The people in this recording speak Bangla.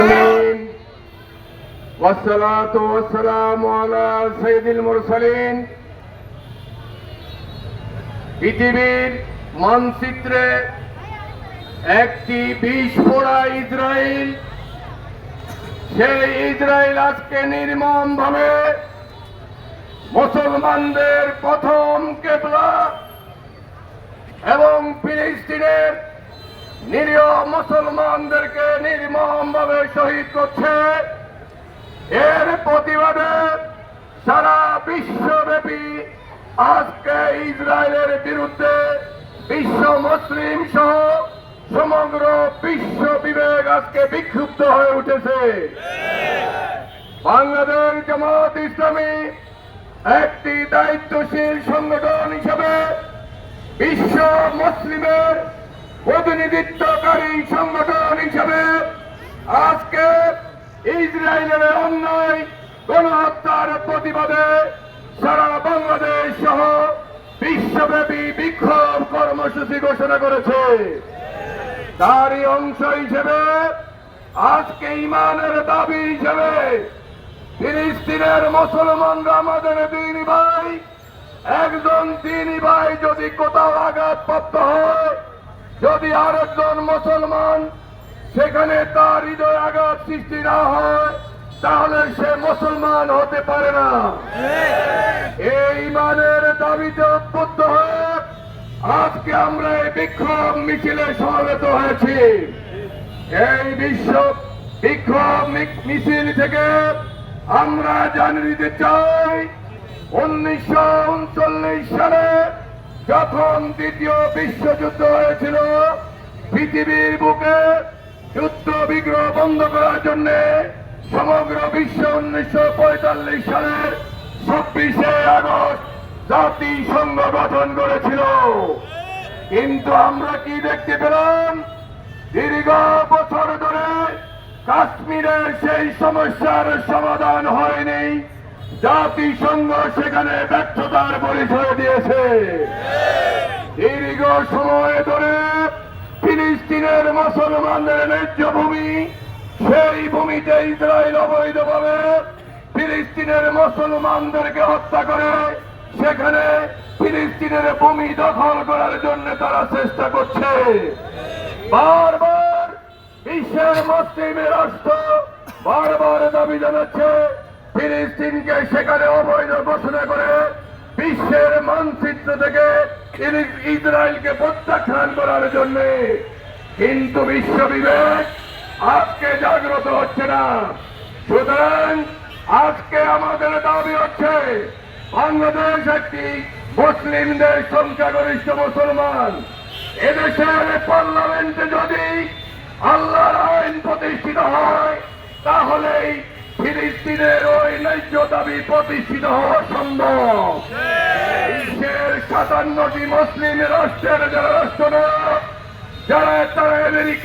العالمين والصلاة والسلام على سيد المرسلين পৃথিবীর মানচিত্রে একটি বিষ পোড়া ইসরায়েল সেই ইসরায়েল আজকে নির্মম ভাবে মুসলমানদের প্রথম কেবলা এবং ফিলিস্তিনের নিরীহ মুসলমানদেরকে নির্মম ভাবে শহীদ করছে। এর প্রতিবাদে সারা বিশ্বব্যাপী আজকে ইসরায়েলের বিরুদ্ধে বিশ্ব মুসলিম সহ সমগ্র বিশ্ব বিবেক আজকে বিক্ষুব্ধ হয়ে উঠেছে। বাংলাদেশ জামাত ইসলামী একটি দায়িত্বশীল সংগঠন হিসেবে বিশ্ব মুসলিমের প্রতিনিধিত্বকারী সংগঠন হিসেবে আজকে ইসরায়েলের অন্যায়, গণহত্যার প্রতিবাদে সারা বাংলাদেশ সহ বিশ্বব্যাপী বিক্ষোভ কর্মসূচি ঘোষণা করেছে। তারই অংশ হিসেবে আজকে ইমানের দাবি হিসেবে ফিলিস্তিনের মুসলমানরা আমাদের দিন ভাই, একজন দিনী ভাই যদি কোথাও আঘাতপ্রাপ্ত হয় যদি আরেকজন মুসলমান সেখানে তার হৃদয় আঘাত সৃষ্টি না হয়, তাহলে সে মুসলমান হতে পারে না। এই ইমানের দাবিতে উদ্বুদ্ধ হয়ে আজকে আমরা এই বিক্ষোভ মিছিলে সমবেত হয়েছি। এই বিশ্ব বিক্ষোভ মিছিল থেকে আমরা জানিয়ে দিতে চাই, উনিশশো উনচল্লিশ সালে যখন দ্বিতীয় বিশ্বযুদ্ধ হয়েছিল, পৃথিবীর বুকে যুদ্ধ বিগ্রহ বন্ধ করার জন্য সমগ্র বিশ্ব উনিশশো পঁয়তাল্লিশ সালের ছাব্বিশে আগস্ট জাতিসংঘ গঠন করেছিল। কিন্তু আমরা কি দেখতে পেলাম? দীর্ঘ বছর ধরে কাশ্মীরের সেই সমস্যার সমাধান হয়নি। জাতিসংঘ সেখানে ব্যর্থতার পরিচয় দিয়েছে। দীর্ঘ সময় ধরে ফিলিস্তিনের মুসলমানদের ন্যায্য ভূমি, সেই ভূমিতে ইসরায়েল অবৈধভাবে ফিলিস্তিনের মুসলমানদেরকে হত্যা করে, সেখানে ফিলিস্তিনের ভূমি দখল করার জন্য তারা চেষ্টা করছে। বারবার বিশ্বের মুসলিমের রাষ্ট্র বারবার দাবি জানাচ্ছে ফিলিস্তিনকে সেখানে অবৈধ ঘোষণা করে বিশ্বের মানচিত্র থেকে ইস- ইসরায়েলকে প্রত্যাখ্যান করার জন্য। কিন্তু বিশ্ব বিবেক আজকে জাগ্রত হচ্ছে না। সুতরাং আজকে আমাদের দাবি হচ্ছে, বাংলাদেশ একটি মুসলিমদের সংখ্যাগরিষ্ঠ মুসলমান। এদেশের পার্লামেন্টে যদি আল্লাহর আইন প্রতিষ্ঠিত হয়, তাহলেই ফিলিস্তিনের ওই ন্যায্য দাবি প্রতিষ্ঠিত হওয়া সম্ভব। বিশ্বের সাতান্নটি মুসলিম রাষ্ট্রের যারা রাষ্ট্র যারা তারা আমেরিকা